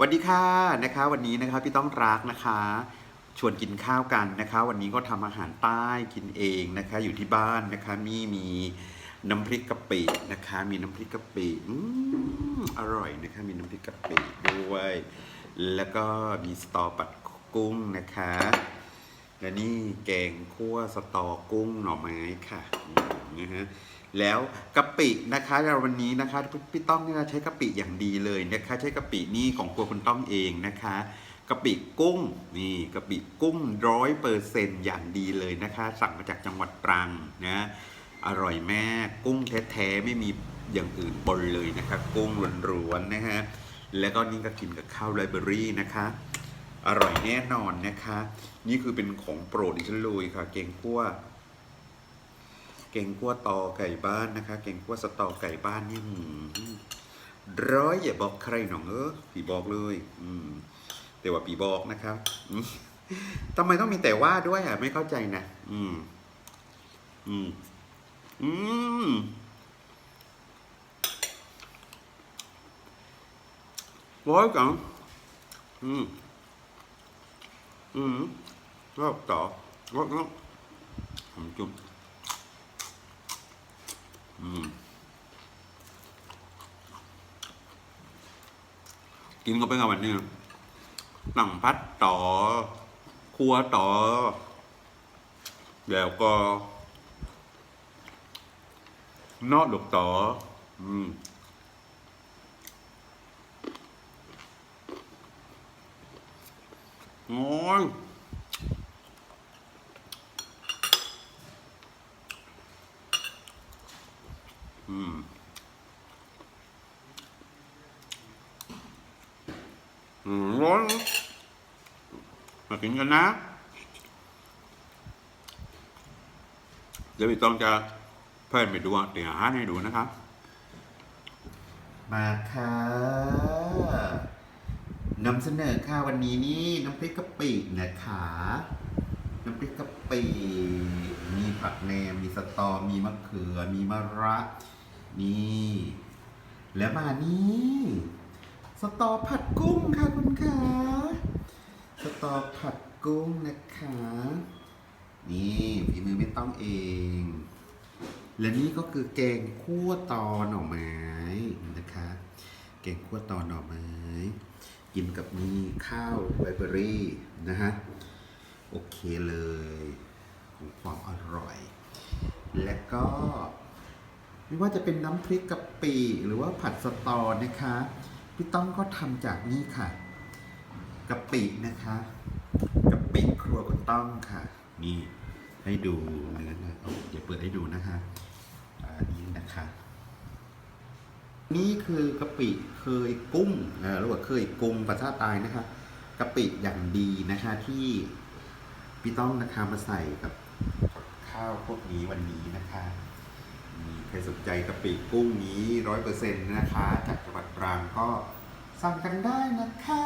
วัสดีค่ะนะคะ วันนี้นะคะพี่ต้องรักนะคะ ชวนกินข้าวกันนะคะ วันนี้ก็ทำอาหารใต้กินเองนะคะ อยู่ที่บ้านนะคะ มีมีน้ำพริกกะปินะคะ มีน้ำพริกกะปิอืมอร่อยนะคะ มีน้ำพริกกะปิด้วย แล้วก็มีสตอปัดกุ้งนะคะ และนี่แกงคั่วสตอกุ้งหน่อไม้ค่ะนะฮะ แล้วกะปินะคะวันนี้นะคะพี่พี่ต้องเนี่ยใช้กะปิอย่างดีเลยนะคะใช้กะปินี่ของครัวคุณต้องเองนะคะกะปิกุ้งนี่กะปิกุ้งร้อยเปอร์เซนอย่างดีเลยนะคะ สั่งมาจากจังหวัดตรังนะอร่อยแม่กุ้งแท้ๆไม่มีอย่างอื่นปนเลยนะคะกุ้งล้วนๆนะฮะแล้วก็นี่ก็กินกับข้าวไรเบอรี่นะคะอร่อยแน่นอนนะคะ นี่คือเป็นของโปรดดิฉันเลยค่ะ เกงคั่ว เก่งคั่วตอไก่บ้านนะคะ เก่งคั่วสตอไก่บ้านนี่ร้อยอย่าบอกใครหนองเออปีบอกเลย อืม แต่ว่าปีบอกนะครับทำไมต้องมีแต่ว่าด้วยอะ ไม่เข้าใจนะอืม อืม อืมร้อยจังอืม อืมรอบต่อรอบรอบผมจุ่ม กินก็เป็นกับวันนี้หนังพัดต่อ ครัวต่อ แล้วก็นอกดอกต่อ อืมโอ้ย อืมอืมร้อนมากินกันนะเดี๋ยวพี่ต้องจะเพิ่มไปดูเตี๋ยวหาให้ดูนะครับ มาค่ะนำเสนอค่ะวันนี้นี่น้ำพริกกะปินะคะน้ำพริกกะปิมีผักแหนมมีสตอมีมะเขือ มีมะระ นี่แล้วมานี่สตอผัดกุ้งค่ะคุณคะสตอผัดกุ้งนะคะ นี่ฝีมือไม่ต้องเอง และนี่ก็คือแกงคั่วตอหน่อไม้นะคะ แกงคั่วตอหน่อไม้ กินกับมีข้าวไวเบอรี่นะฮะ โอเคเลย ของความอร่อย และก็ ไม่ว่าจะเป็นน้ำพริกกะปิหรือว่าผัดสตอนะคะพี่ต้องก็ทำจากนี่ค่ะกะปินะคะกะปิครัวคุณต้องค่ะ นี่ให้ดูเนื้อนะเอาเดี๋ยวเปิดให้ดูนะคะอันนี้นะคะ นี่คือกะปิเคยกุ้งเออหรือว่าเคยกุ้งภาษาใตายนะคะกะปิอย่างดีนะคะที่พี่ต้องนะคะมาใส่กับข้าวพวกนี้วันนี้นะคะ ใครสนใจกะปิกุ้งนี้ร้อยเปอร์เซ็นต์นะคะ จากจังหวัดตรังก็สั่งกันได้นะคะ